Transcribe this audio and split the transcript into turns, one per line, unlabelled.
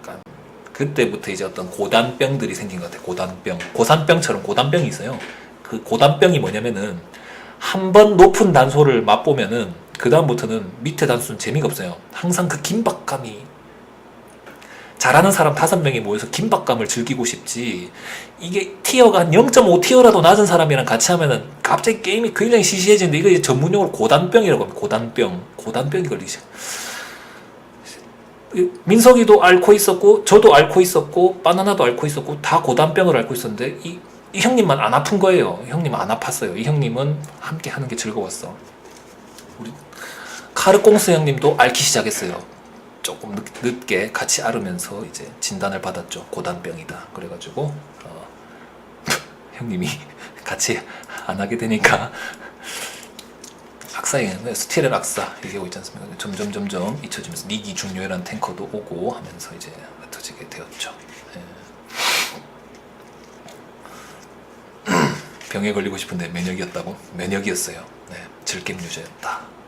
약간 그때부터 이제 어떤 고단병들이 생긴 것 같아요. 고단병, 고산병처럼 고단병이 있어요. 그 고단병이 뭐냐면은 한 번 높은 단소를 맛보면은 그 다음부터는 밑에 단소는 재미가 없어요. 항상 그 긴박감이 잘하는 사람 다섯 명이 모여서 긴박감을 즐기고 싶지 이게 티어가 한0.5 티어라도 낮은 사람이랑 같이 하면은 갑자기 게임이 굉장히 시시해지는데 이거 전문용어로 고단병이라고 합니다. 고단병, 고단병이 걸리죠. 민석이도 앓고 있었고 저도 앓고 있었고 바나나도 앓고 있었고 다 고단병을 앓고 있었는데 이, 이 형님만 안 아픈 거예요. 형님 안 아팠어요. 이 형님은 함께 하는 게 즐거웠어. 우리 카르꽁스 형님도 앓기 시작했어요. 조금 늦, 늦게 같이 앓으면서 이제 진단을 받았죠. 고단병이다. 그래가지고 어, 형님이 같이 안 하게 되니까 악사에 스티렐 악사 얘기하고 있지 않습니까? 점점 점점 잊혀지면서 니기 중요해라는 탱커도 오고 하면서 이제 흩어지게 되었죠. 예. 병에 걸리고 싶은데 면역이었다고? 면역이었어요. 네, 질겜 유저였다.